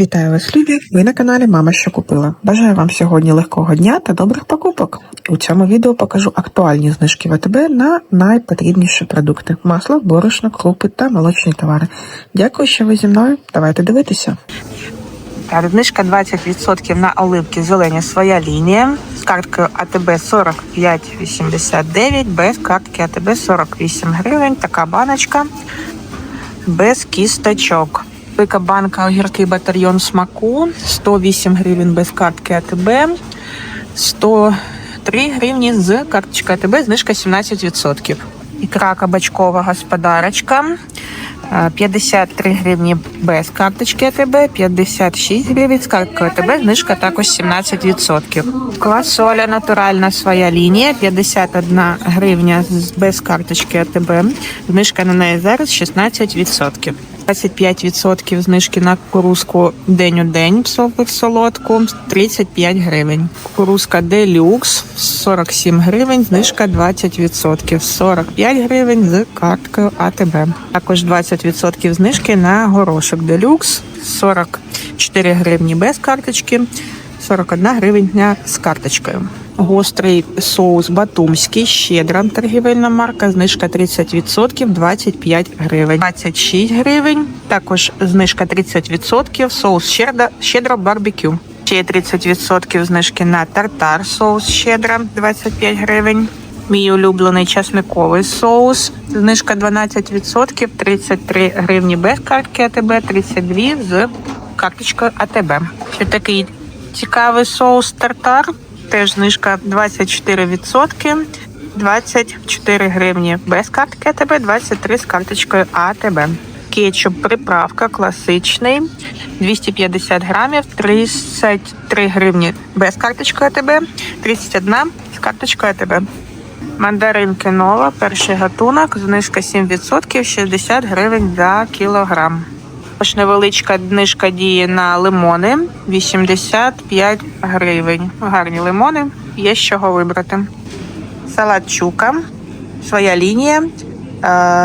Вітаю вас, любі! Ви на каналі Мама що купила. Бажаю вам сьогодні легкого дня та добрих покупок. У цьому відео покажу актуальні знижки ВТБ на найпотрібніші продукти: масло, борошно, крупи та молочні товари. Дякую, що ви зі мною. Давайте дивитися. Так, знижка 20% на оливки зелені своя лінія. З карткою АТБ 45,89, без картки АТБ 48 гривень. Така баночка без кісточок. Велика банка огірки батальйон смаку 108 гривень без картки АТБ, 103 гривні з карточки АТБ, знижка 17%. Ікра кабачкова господарочка. е, 53 гривні без карточки АТБ, 56 гривень з карткою АТБ, знижка також 17%. Квасоля натуральна своя лінія, 51 гривня без карточки АТБ, знижка на неї зараз 16%. 25% знижки на кукурузку день у день в солодку 35 гривень. Кукурузка делюкс 47 гривень, знижка 20%, 45 гривень з карткою АТБ. Також 20% знижки на горошок делюкс 44 гривні без карточки. 41 гривня з карточкою. Гострий соус батумський, щедра торгівельна марка, знижка 30%, 25 гривень. 26 гривень, також знижка 30%, соус щедра, щедро барбекю. Ще є 30% знижки на тартар, соус щедра, 25 гривень. Мій улюблений часниковий соус, знижка 12%, 33 гривні без картки АТБ, 32 з карточкою АТБ. Ще такий Цікавий соус тартар. Теж знижка 24%, 24 гривні без картки АТБ, 23 з карточкою АТБ. Кетчуп приправка класичний, 250 грамів, 33 гривні без карточкою АТБ, 31 з карточкою АТБ. Мандаринки нова, перший гатунок, знижка 7%, 60 гривень за кілограм. Також невеличка знижка діє на лимони 85 гривень. Гарні лимони, є з чого вибрати. Салат чука, своя лінія. Е,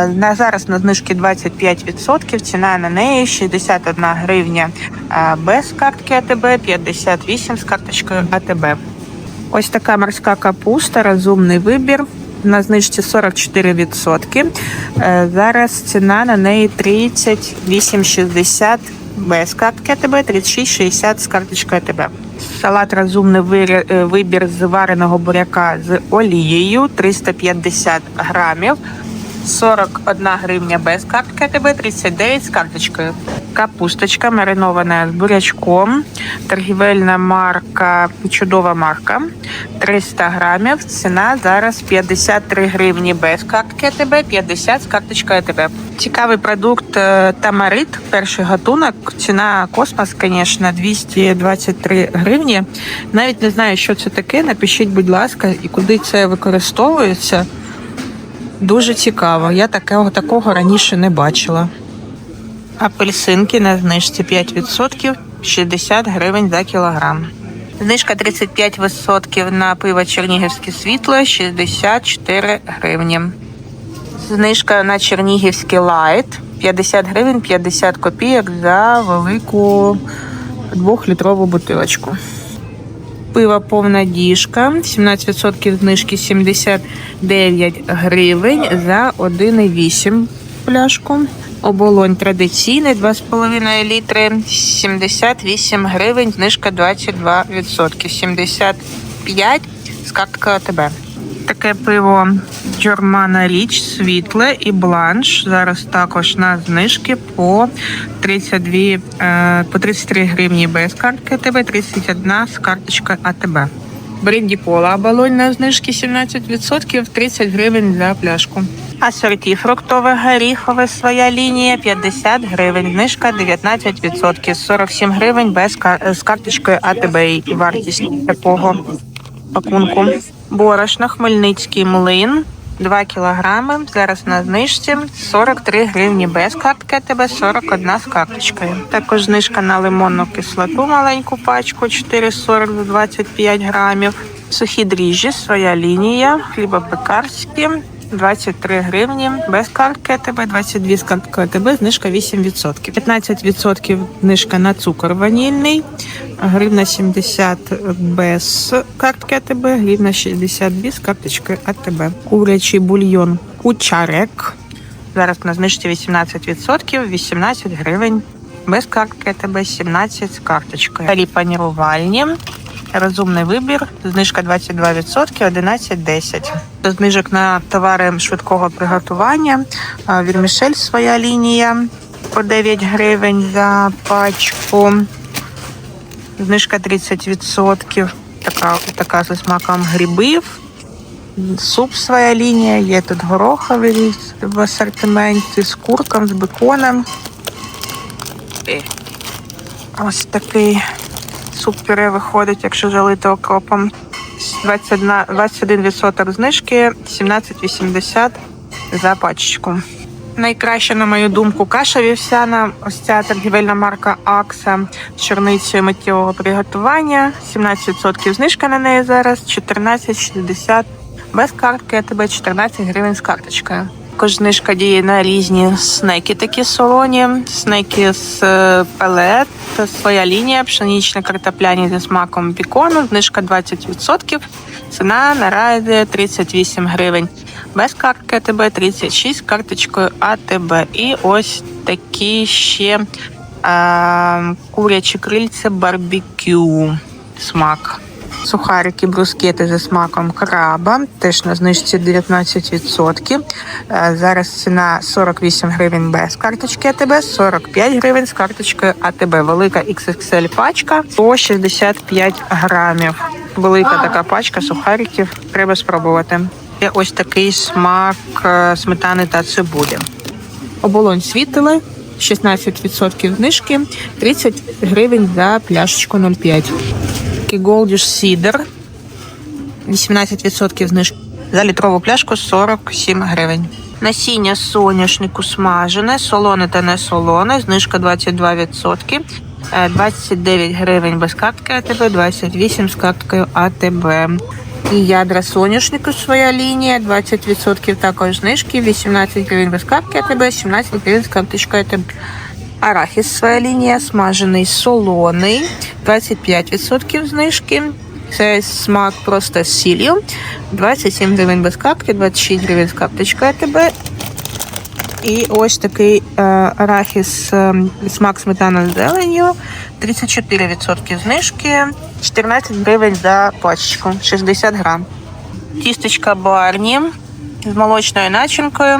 На зараз на знижки 25%, ціна на неї 61 гривня е, без картки АТБ, 58 з карточкою АТБ. Ось така морська капуста, розумний вибір. На знижці 44%. Е, Зараз ціна на неї 38,60 без картки АТБ, 36,60 з карточкою АТБ. Салат розумний е, вибір з вареного буряка з олією 350 грамів. 41 гривня без картки АТБ, 39 з карточкою. Капусточка маринована з бурячком. Торгівельна марка, чудова марка. 300 грамів. Ціна зараз 53 гривні без картки АТБ, 50 з карточкою АТБ. Цікавий продукт е, тамарит, перший гатунок. Ціна космос, звісно, 223 гривні. Навіть не знаю, що це таке. Напишіть, будь ласка, і куди це використовується. Дуже цікаво. Я такого такого раніше не бачила. Апельсинки на знижці 5%, 60 гривень за кілограм. Знижка 35% на пиво Чернігівське світло 64 гривні. Знижка на Чернігівський лайт 50 гривень 50 копійок за велику двохлітрову бутилочку. Пиво повна діжка, 17% знижки 79 гривень за 1,8 пляшку. Оболонь традиційний 2,5 літри, 78 гривень, знижка 22%, 75 скатка АТБ. Таке пиво Джормана Річ, світле і бланш. Зараз також на знижки по 32, е, по 33 гривні без картки АТБ, 31 з карточкою АТБ. Бренді кола оболонь на знижки 17%, 30 гривень за пляшку. Асорті фруктове горіхове своя лінія 50 гривень, знижка 19%, 47 гривень без кар- з карточкою АТБ і вартість такого пакунку. Борошно Хмельницький млин 2 кілограми. Зараз на знижці 43 гривні без картки АТБ, 41 з карточкою. Також знижка на лимонну кислоту маленьку пачку 4,40 за 25 грамів. Сухі дріжджі, своя лінія, хлібопекарські 23 гривні без картки АТБ, 22 з карткою АТБ, знижка 8%. 15% знижка на цукор ванільний, гривна 70 без картки АТБ, гривна 60 без карточки АТБ. Курячий бульйон кучарек. Зараз на знижці 18%, 18 гривень. Без картки АТБ 17 з карточкою. Далі панірувальні. Розумний вибір. Знижка 22%, 11,10. До знижок на товари швидкого приготування. Вірмішель своя лінія по 9 гривень за пачку. Знижка 30%. Така, така зі смаком грибів. Суп своя лінія, є тут гороховий в асортименті з курком, з беконом. Ось такий суп пюре виходить, якщо залити окропом. 21, 21% знижки, 17,80 за пачечку. Найкраща, на мою думку, каша вівсяна. Ось ця торгівельна марка Акса з чорницею миттєвого приготування. 17% знижка на неї зараз, 14,60 без картки, а тебе 14 гривень з карточкою. Також знижка діє на різні снеки, такі солоні, снеки з е, пелет, своя лінія, пшенична картопляні зі смаком бікону, знижка 20%, ціна наразі 38 гривень. Без картки АТБ 36 карточкою АТБ. І ось такі ще е, курячі крильця барбекю смак. Сухарики, брускети зі смаком краба, теж на знижці 19%. Е, Зараз ціна 48 гривень без карточки АТБ, 45 гривень з карточкою АТБ. Велика XXL пачка по 65 грамів. Велика така пачка сухариків. Треба спробувати. Є ось такий смак е, сметани та цибулі. Оболонь світили, 16% знижки, 30 гривень за пляшечку 0,5. Такий Goldish Cider, 18% знижки. За літрову пляшку 47 гривень. Насіння соняшнику смажене, солоне та не солоне, знижка 22%. е, 29 гривень без картки АТБ, 28 з карткою АТБ. І ядра соняшнику своя лінія, 20% також знижки, 18 гривень без картки АТБ, 17 гривень з карточкою АТБ. Арахіс своя лінія, смажений солоний, 25% знижки. Це смак просто з сіллю. 27 гривень без картки, 26 гривень з карточкою АТБ. І ось такий е, арахіс е, смак сметана з зеленню, 34% знижки, 14 гривень за пачечку, 60 грам. Тістечка Барні з молочною начинкою.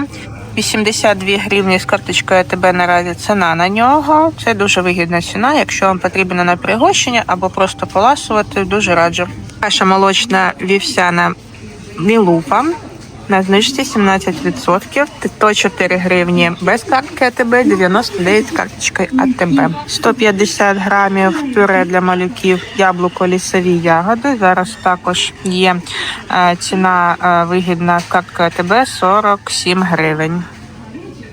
82 гривні з карточкою АТБ наразі ціна на нього. Це дуже вигідна ціна. Якщо вам потрібно на пригощення або просто поласувати, дуже раджу. Каша молочна вівсяна Мілупа на знижці 17%, 104 гривні без картки АТБ, 99 з карточкою АТБ. 150 грамів пюре для малюків, яблуко, лісові ягоди. Зараз також є е, ціна е, вигідна з карткою АТБ 47 гривень.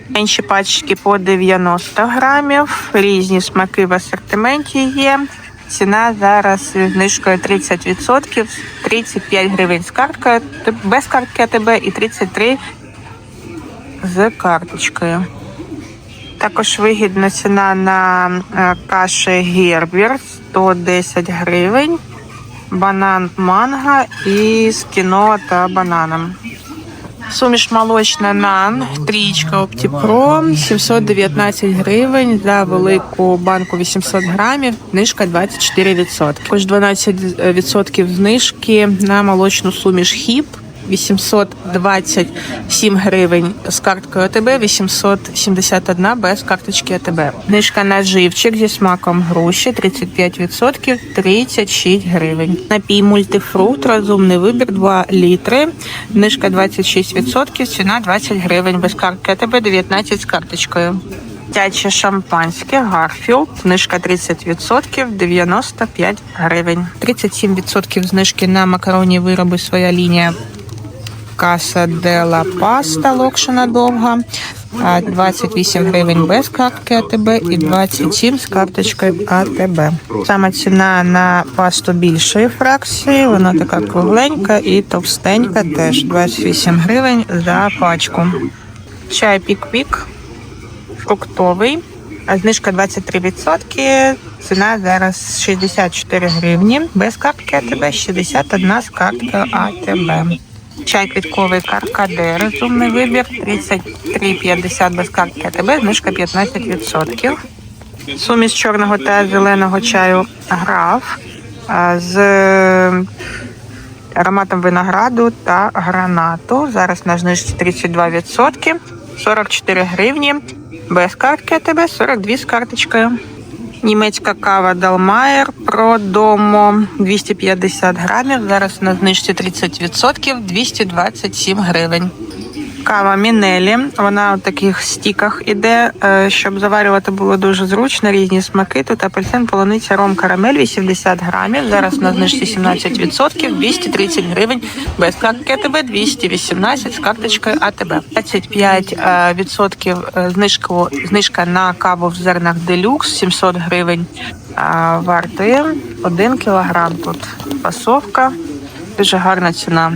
Менші пачки по 90 грамів, різні смаки в асортименті є. Ціна зараз зі знижкою 30%, 35 гривень з картки, без картки АТБ і 33 з карточкою. Також вигідна ціна на е, каші Гербер 110 гривень, банан манго і з кіно та бананом. Суміш молочна нан, трічка Оптіпро, 719 гривень за велику банку 800 грамів, знижка 24%. Також 12% знижки на молочну суміш хіп. 827 гривень з карткою АТБ, 871 без карточки АТБ. Знижка на живчик зі смаком груші 35%, 36 гривень. Напій мультифрут, розумний вибір 2 літри. Знижка 26%, ціна 20 гривень без картки АТБ, 19 з карточкою. Дитяче шампанське Гарфілд, знижка 30%, 95 гривень. 37% знижки на макаронні вироби своя лінія Каса Дела Паста локшина довга. 28 гривень без картки АТБ і 27 з карточкою АТБ. Саме ціна на пасту більшої фракції, вона така кругленька і товстенька, теж 28 гривень за пачку. Чай пік-пік, фруктовий, знижка 23%. Ціна зараз 64 гривні. Без картки АТБ 61 з карткою АТБ. Чай квітковий каркаде, розумний вибір 33,50 без картки АТБ, знижка 15%. Суміш чорного та зеленого чаю граф з ароматом винограду та гранату. Зараз на знижці 32%, 44 гривні. Без картки АТБ 42 з карточкою. Німецька кава Далмаєр про домо 250 грамів. Зараз на знижці 30%, 227 гривень. Кава Мінелі. Вона у таких стіках іде, е, щоб заварювати було дуже зручно. Різні смаки. Тут апельсин, полуниця, ром, карамель 80 грамів. Зараз на знижці 17%, 230 гривень. Без картки АТБ 218 з карточкою АТБ. 25% е, е, знижку, знижка на каву в зернах Делюкс 700 гривень. Вартує 1 кілограм. Тут пасовка. Дуже гарна ціна.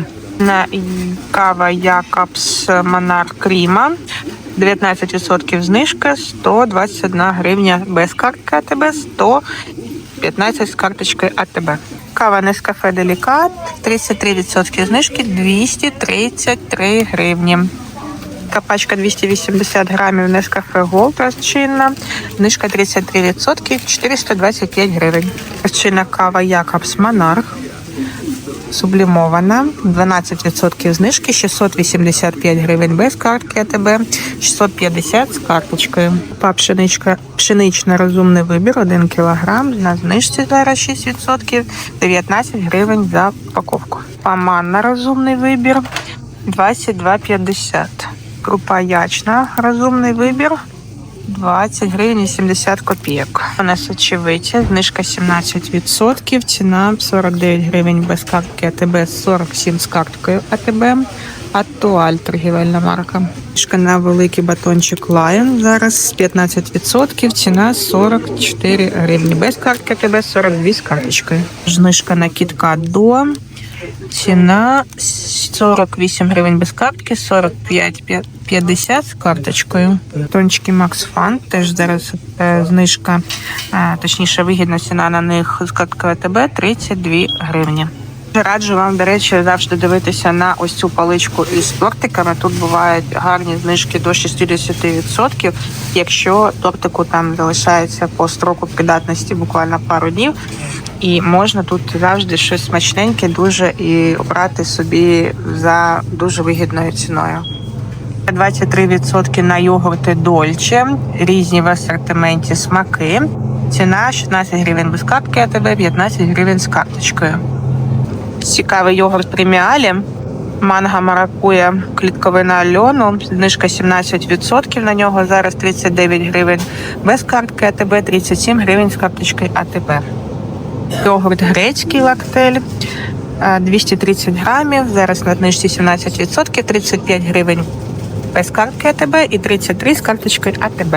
Кава Якобс Монар Кріма. 19% знижка, 121 гривня без картки АТБ, 115 з карточкою АТБ. Кава Нескафе Делікат, 33% знижки, 233 гривні. Така пачка 280 грамів Нескафе Голд розчинна. Знижка 33%, 425 гривень. Розчинна кава Якобс Монарх сублімована, 12% знижки, 685 гривень без картки АТБ, 650 з карточкою. Па пшеничка, пшенична розумний вибір, 1 кг, на знижці зараз 6%, 19 гривень за упаковку. Паманна розумний вибір, 22,50. Крупа ячна розумний вибір, 20 гривень і 70 копійок. У нас очевидця, знижка 17%, ціна 49 гривень без картки АТБ, 47 з карткою АТБ. Атуаль торгівельна марка. Знижка на великий батончик Lion зараз 15%, ціна 44 гривні. Без картки АТБ 42 з карточкою. Знижка на кітка до Ціна 48 гривень без картки, 45,50 з карточкою. Тончики Max Fun теж зараз е, знижка, е, точніше вигідна ціна на них з карткою АТБ 32 гривні. Дуже Раджу вам, до речі, завжди дивитися на ось цю паличку із тортиками. Тут бувають гарні знижки до 60%, якщо тортику там залишається по строку придатності буквально пару днів. І можна тут завжди щось смачненьке, дуже і обрати собі за дуже вигідною ціною. 23% на йогурти Дольче, різні в асортименті смаки. Ціна 16 гривень без картки АТБ, 15 гривень з карточкою. Цікавий йогурт преміалі. Манго маракуя клітковина льону. Знижка 17% на нього. Зараз 39 гривень без картки АТБ, 37 гривень з карточкою АТБ. Йогурт грецький лактель. е, 230 грамів. Зараз на знижці 17%, 35 гривень без картки АТБ і 33 з карточкою АТБ.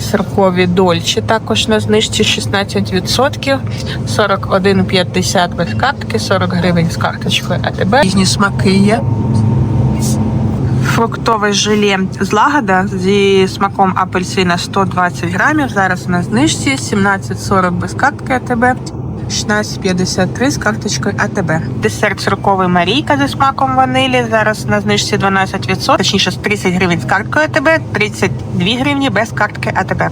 Сиркові дольчі також на знижці 16%, 41,50 без картки, 40 гривень з карточкою АТБ. Різні смаки є. Фруктове желе лагода зі смаком апельсина 120 грамів. Зараз на знижці 17,40 без картки АТБ. 16,53 з карточкою АТБ. Десерт сирковий Марійка зі смаком ванилі. Зараз на знижці 12%, точніше 30 гривень з карткою АТБ, 32 гривні без картки АТБ.